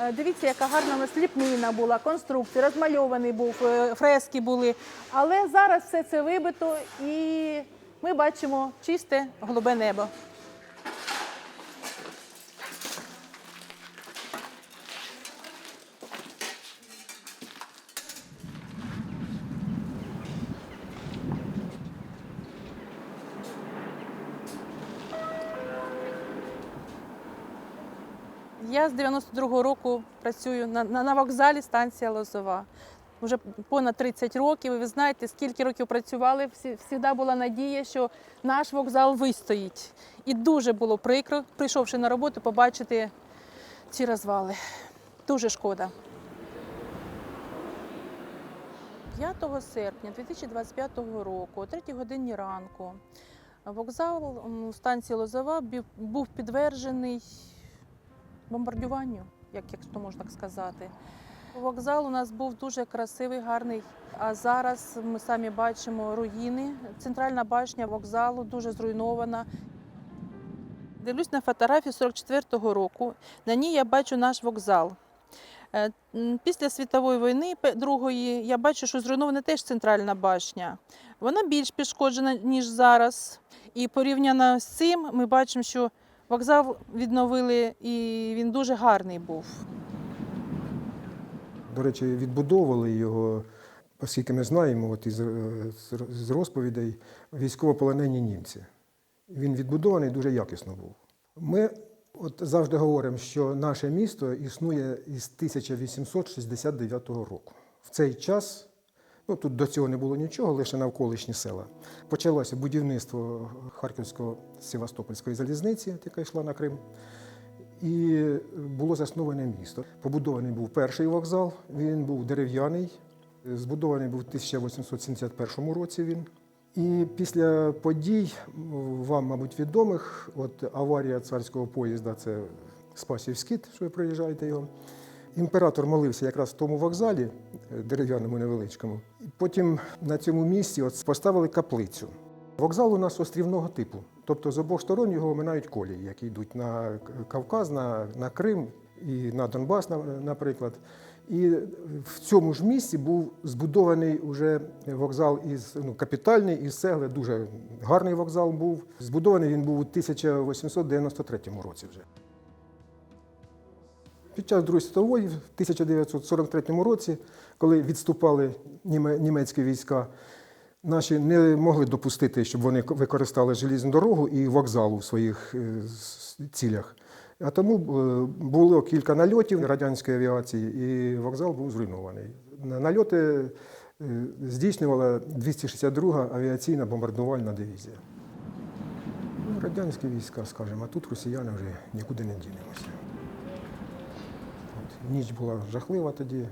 Е, Дивіться, яка гарна у нас ліпнина була, конструкція, розмальований був, е, фрески були. Але зараз все це вибито і ми бачимо чисте голубе небо. Я з 92-го року працюю на, на, вокзалі станція Лозова. Вже понад 30 років. І ви знаєте, скільки років працювали, завжди була надія, що наш вокзал вистоїть. І дуже було прикро, прийшовши на роботу, побачити ці розвали. Дуже шкода. 5 серпня 2025 року, о 3 годині ранку, вокзал м, станції Лозова був підтверджений бомбардуванню, як, як то можна так сказати. Вокзал у нас був дуже красивий, гарний. А зараз ми самі бачимо руїни. Центральна башня вокзалу дуже зруйнована. Дивлюсь на фотографію 44-го року. На ній я бачу наш вокзал. Е, Після світової війни другої я бачу, що зруйнована теж центральна башня. Вона більш пошкоджена, ніж зараз. І порівняно з цим ми бачимо, що Вокзал відновили і він дуже гарний був. До речі, відбудовували його, оскільки ми знаємо, от із, е, з- розповідей, військовополонені німці. Він відбудований дуже якісно був. Ми от завжди говоримо, що наше місто існує із 1869 року. В цей час, ну тут до цього не було нічого, лише навколишні села. Почалося будівництво Харківсько-Севастопольської залізниці, яка йшла на Крим. І було засноване місто. Побудований був перший вокзал, він був дерев'яний, збудований був у 1871 році він. І після подій, вам, мабуть, відомих, от аварія царського поїзда це Спасів Скіт, що ви проїжджаєте його. Імператор молився якраз в тому вокзалі, е, дерев'яному невеличкому. Потім на цьому місці от поставили каплицю. Вокзал у нас острівного типу, тобто з обох сторон його оминають колії, які йдуть на Кавказ, на, на Крим і на Донбас, наприклад. І в цьому ж місці був збудований уже вокзал із ну, капітальний із цегли, дуже гарний вокзал був. Збудований він був у 1893 році вже. Під час Другої світової, в 1943 році, коли відступали німецькі війська, наші не могли допустити, щоб вони використали желізну дорогу і вокзал у своїх е, цілях. А тому е, було кілька нальотів радянської авіації, і вокзал був зруйнований. На- Нальоти е, здійснювала 262-га авіаційна бомбардувальна дивізія. Ну, Радянські війська, скажімо, а тут росіяни вже нікуди не дінемося. Ніч була жахлива тоді.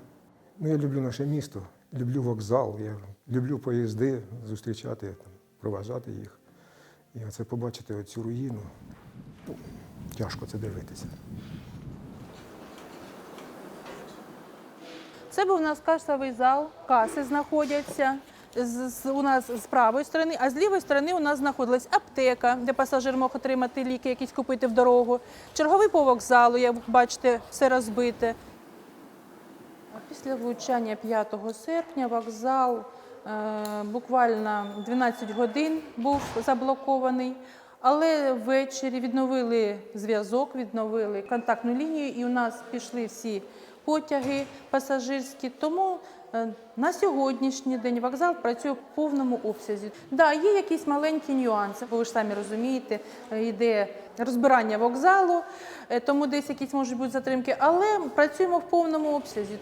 Ну, я люблю наше місто, люблю вокзал, я люблю поїзди зустрічати, там, проважати їх. І оце побачити оцю руїну. Ну, тяжко це дивитися. Це був у нас касовий зал, каси знаходяться. З, з- у нас з правої сторони, а з лівої сторони у нас знаходилась аптека, де пасажир мог отримати ліки, якісь купити в дорогу. Черговий по вокзалу, як бачите, все розбите. Після влучання 5 серпня вокзал е, буквально 12 годин був заблокований, але ввечері відновили зв'язок, відновили контактну лінію, і у нас пішли всі потяги пасажирські. Тому на сьогоднішній день вокзал працює в повному обсязі. Да, є якісь маленькі нюанси, бо ви ж самі розумієте, е, йде розбирання вокзалу, е, тому десь якісь можуть бути затримки, але працюємо в повному обсязі.